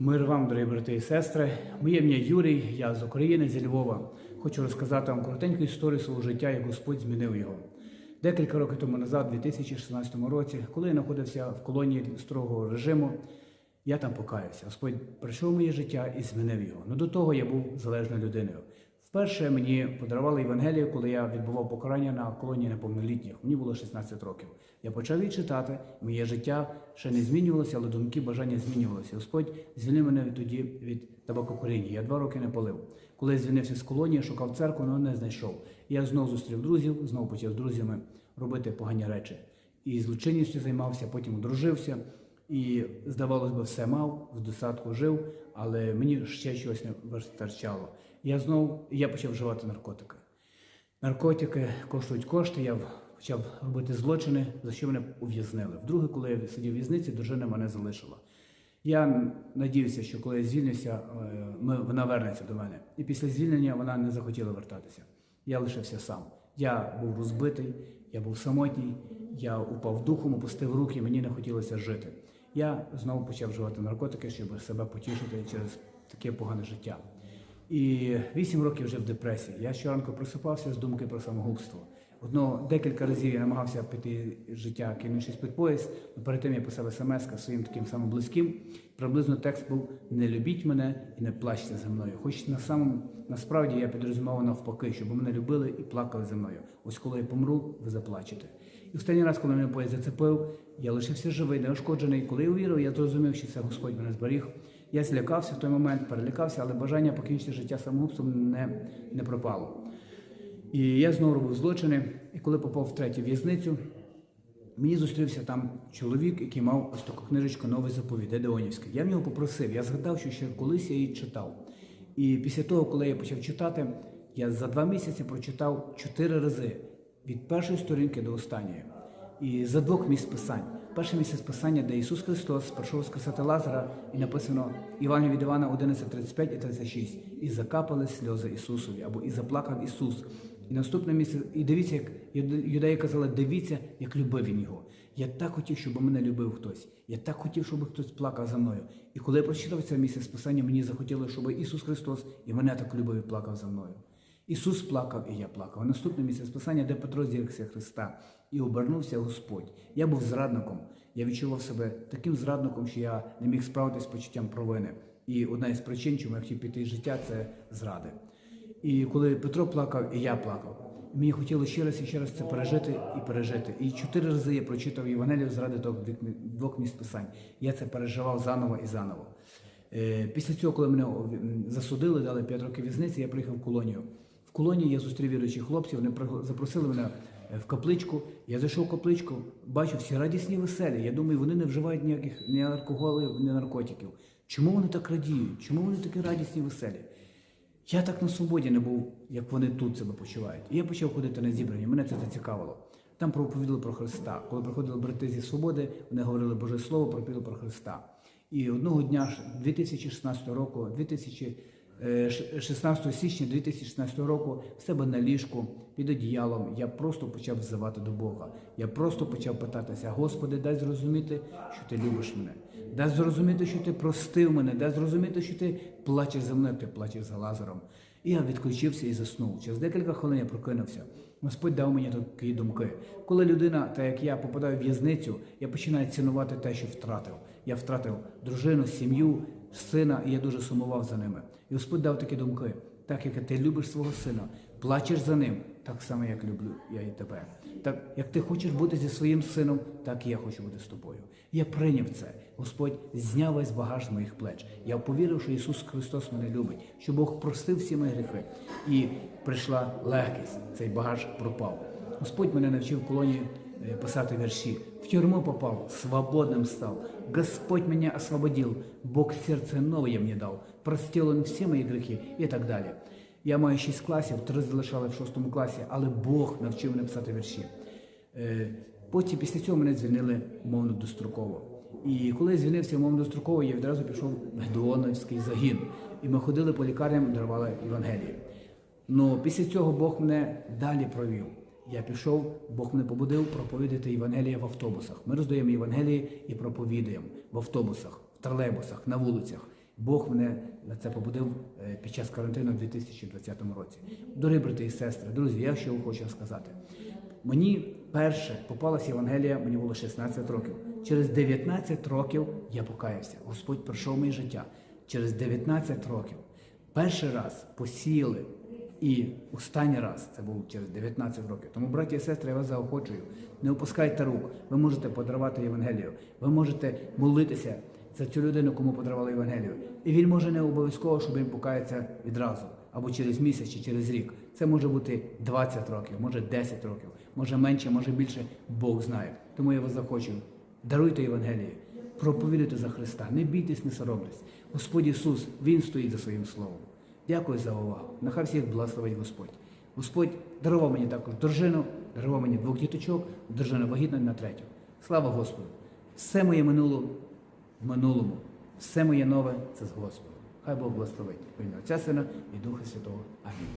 Мир вам, дорогі брати і сестри. Моє ім'я Юрій, я з України, зі Львова. Хочу розказати вам коротеньку історію свого життя, як Господь змінив його. Декілька років тому назад, у 2016 році, коли я знаходився в колонії строгого режиму, я там покаявся. Господь прийшов в моє життя і змінив його. Ну до того я був залежною людиною. Вперше мені подарували Євангелію, коли я відбував покарання на колонії неповнолітніх. Мені було 16 років. Я почав її читати. Моє життя ще не змінювалося, але думки, бажання змінювалися. Господь звільнив мене тоді від табакокуріння. Я два роки не палив. Коли я звільнився з колонії, шукав церкву, але не знайшов. Я знову зустрів друзів, знову почав з друзями робити погані речі. І злочинністю займався, потім одружився. І, здавалось би, все мав, в достатку жив, але мені ще щось не вистачало. Я знову я почав вживати наркотики. Наркотики коштують кошти, я почав робити злочини, за що мене ув'язнили. Вдруге, коли я сидів в в'язниці, дружина мене залишила. Я надіюся, що коли я звільнюся, е, вона вернеться до мене. І після звільнення вона не захотіла вертатися. Я лишився сам. Я був розбитий, я був самотній, я упав духом, опустив руки, мені не хотілося жити. Я знову почав вживати наркотики, щоб себе потішити через таке погане життя. І вісім років жив в депресії. Я щоранку просипався з думки про самогубство. Одно декілька разів я намагався піти життя, кинувшись під пояс. але Перед тим я писав смс своїм таким самим близьким. Приблизно текст був Не любіть мене і не плачте за мною. Хоч на самому насправді я підрозумівав навпаки, щоб мене любили і плакали за мною. Ось коли я помру, ви заплачете. І останній раз, коли мене поїзд зацепив, я лишився живий, неушкоджений. Коли я увірив, я зрозумів, що це Господь мене зберіг. Я злякався в той момент, перелякався, але бажання покінчити життя самогубством не, не пропало. І я знову робив злочини. І коли попав в третю в'язницю, мені зустрівся там чоловік, який мав ось таку книжечку Новий заповідь, Едеонівський. Я в нього попросив, я згадав, що ще колись я її читав. І після того, коли я почав читати, я за два місяці прочитав чотири рази від першої сторінки до останньої. І за двох місць писань. Перше місце писання, де Ісус Христос прийшов сказати Лазара, і написано Івана від Івана 11, 35 і 36. І закапали сльози Ісусові, або і заплакав Ісус. І наступне місце, і дивіться, як юдеї казали, дивіться, як любив він його. Я так хотів, щоб мене любив хтось. Я так хотів, щоб хтось плакав за мною. І коли я прочитав це місце списання, мені захотілося, щоб Ісус Христос і мене так любив і плакав за мною. Ісус плакав, і я плакав. Наступне місце списання, де Петро зіркся Христа, і обернувся Господь. Я був зрадником. Я відчував себе таким зрадником, що я не міг справитися з почуттям провини. І одна із причин, чому я хотів піти з життя, це зради. І коли Петро плакав, і я плакав. Мені хотілося ще раз і ще раз це пережити і пережити. І чотири рази я прочитав Євангелію заради того двох місць писань. Я це переживав заново і заново. Е, Після цього, коли мене засудили, дали 5 років в'язниці, я приїхав в колонію. Колонії я зустрів віруючих хлопців, вони запросили мене в капличку. Я зайшов в капличку, бачу всі радісні, веселі. Я думаю, вони не вживають ніяких ні алкоголів, ні наркотиків. Чому вони так радіють? Чому вони такі радісні, веселі? Я так на свободі не був, як вони тут себе почувають. І я почав ходити на зібрання, мене це зацікавило. Там проповідали про Христа. Коли приходили брати зі свободи, вони говорили Боже Слово, проповідали про Христа. І одного дня 2016 року, 16 січня 2016 року, в себе на ліжку під одіялом, я просто почав взивати до Бога. Я просто почав питатися, Господи, дай зрозуміти, що ти любиш мене. Дай зрозуміти, що ти простив мене, дай зрозуміти, що ти плачеш за мною, ти плачеш за Лазаром. І я відключився і заснув. Через декілька хвилин я прокинувся. Господь дав мені такі думки. Коли людина, так як я, попадає в в'язницю, я починаю цінувати те, що втратив. Я втратив дружину, сім'ю, сина, і я дуже сумував за ними. І Господь дав такі думки. Так як ти любиш свого сина, плачеш за ним, так само, як люблю я і тебе. Так як ти хочеш бути зі своїм сином, так і я хочу бути з тобою. Я прийняв це. Господь зняв весь багаж з моїх плеч. Я повірив, що Ісус Христос мене любить, що Бог простив всі мої гріхи. І прийшла легкість. Цей багаж пропав. Господь мене навчив в колонії писати вірші. В тюрму попав, свободним став. Господь меня освободил, Бог серце нове мені дав, простил Он всі мої гріхи і так далі. Я маю шість класів, три залишали в шостому класі, але Бог навчив мене писати вірші. Е, Потім після цього мене звільнили мовно достроково. І коли я звільнився мовно достроково, я відразу пішов в Гедеоновський загін. І ми ходили по лікарням, дарували Євангелії. Ну після цього Бог мене далі провів. Я пішов, Бог мене побудив проповідати Євангелія в автобусах. Ми роздаємо Євангелії і проповідуємо в автобусах, в тролейбусах, на вулицях. Бог мене на це побудив е, під час карантину в 2020 році. Дорогі брати і сестри, друзі, я що хочу сказати. Мені перше попалася Євангелія, мені було 16 років. Через 19 років я покаявся. Господь пройшов моє життя. Через 19 років. Перший раз посіяли і останній раз це був через 19 років. Тому, браті і сестри, я вас заохочую. Не опускайте рук. Ви можете подарувати Євангелію. Ви можете молитися за цю людину, кому подарували Євангелію. І він може не обов'язково, щоб він покається відразу, або через місяць чи через рік. Це може бути 20 років, може 10 років, може менше, може більше. Бог знає. Тому я вас захочую. Даруйте Євангелію, проповідуйте за Христа, не бійтесь, не соромтесь. Господь Ісус, Він стоїть за своїм словом. Дякую за увагу. Нехай всіх благословить Господь. Господь дарував мені також дружину, дарував мені двох діточок, дружина вагітна на третю. Слава Господу! Все моє минуло в минулому, все моє нове це з Господом. Хай Бог благословить. Отця Сина і Духа Святого. Амінь.